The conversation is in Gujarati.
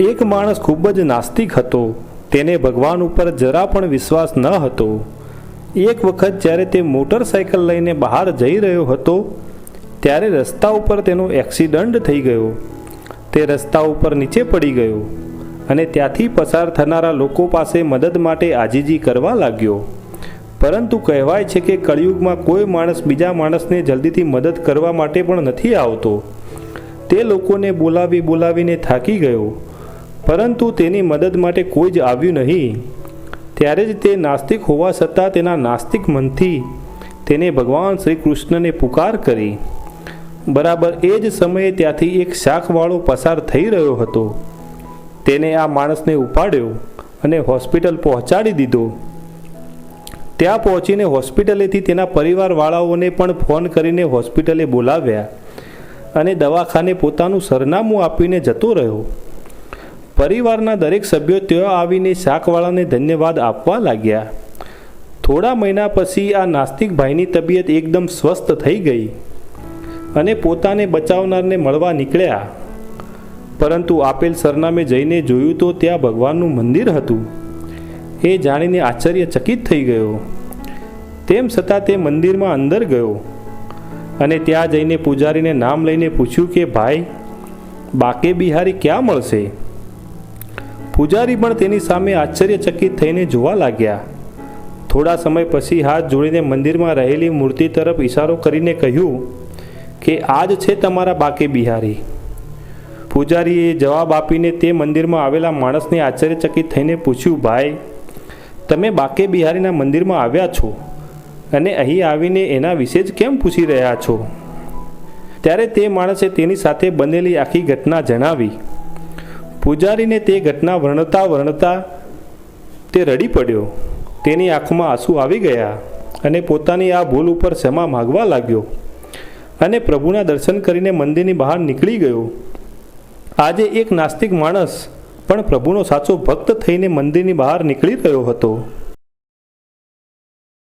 એક માણસ ખૂબ જ નાસ્તિક હતો, તેને ભગવાન ઉપર જરા પણ વિશ્વાસ ન હતો. એક વખત જ્યારે તે મોટરસાયકલ લઈને બહાર જઈ રહ્યો હતો, ત્યારે રસ્તા ઉપર તેનો એક્સિડન્ટ થઈ ગયો. તે રસ્તા ઉપર નીચે પડી ગયો અને ત્યાંથી પસાર થનારા લોકો પાસે મદદ માટે આજીજી કરવા લાગ્યો. પરંતુ કહેવાય છે કે કળિયુગમાં કોઈ માણસ બીજા માણસને જલ્દીથી મદદ કરવા માટે પણ નથી આવતો. તે લોકોને બોલાવી બોલાવીને થાકી ગયો. પરંતુ તેની મદદ માટે કોઈ જ આવ્યું નહીં. ત્યારે જ તે નાસ્તિક હોવા છતાં તેના નાસ્તિક મનથી તેને ભગવાન શ્રી કૃષ્ણને પુકાર કરી. બરાબર એ જ સમયે ત્યાંથી એક શાકવાળો પસાર થઈ રહ્યો હતો. તેને આ માણસને ઉપાડ્યો અને હોસ્પિટલ પહોંચાડી દીધો. ત્યાં પહોંચીને હોસ્પિટલેથી તેના પરિવારવાળાઓને પણ ફોન કરીને હોસ્પિટલે બોલાવ્યા અને દવાખાને પોતાનું સરનામું આપીને જતો રહ્યો. પરિવારના દરેક સભ્યો ત્યાં આવીને શાકવાળાને ધન્યવાદ આપવા લાગ્યા. થોડા મહિના પછી આ નાસ્તિક ભાઈની તબિયત એકદમ સ્વસ્થ થઈ ગઈ અને પોતાને બચાવનારને મળવા નીકળ્યા. પરંતુ આપેલ સરનામે જઈને જોયું તો ત્યાં ભગવાનનું મંદિર હતું. એ જાણીને આશ્ચર્યચકિત થઈ ગયો. તેમ છતાં તે મંદિરમાં અંદર ગયો અને ત્યાં જઈને પૂજારીને નામ લઈને પૂછ્યું કે, ભાઈ, બાકે બિહારી ક્યાં મળશે? પૂજારી પણ તેની સામે આશ્ચર્યચકિત થઈને જોવા લાગ્યા. થોડા સમય પછી હાથ જોડીને મંદિરમાં રહેલી મૂર્તિ તરફ ઇશારો કરીને કહ્યું કે આ જ છે તમારા બાકે બિહારી. પૂજારીએ જવાબ આપીને તે મંદિરમાં આવેલા માણસને આશ્ચર્યચકિત થઈને પૂછ્યું, ભાઈ, તમે બાકે બિહારીના મંદિરમાં આવ્યા છો અને અહીં આવીને એના વિશે જ કેમ પૂછી રહ્યા છો? ત્યારે તે માણસે તેની સાથે બનેલી આખી ઘટના જણાવી. પૂજારીને તે ઘટના વર્ણતા વર્ણતા તે રડી પડ્યો. તેની આંખમાં આંસુ આવી ગયા અને પોતાની આ ભૂલ ઉપર ક્ષમા માગવા લાગ્યો અને પ્રભુના દર્શન કરીને મંદિરની બહાર નીકળી ગયો. આજે એક નાસ્તિક માણસ પણ પ્રભુનો સાચો ભક્ત થઈને મંદિરની બહાર નીકળી રહ્યો હતો.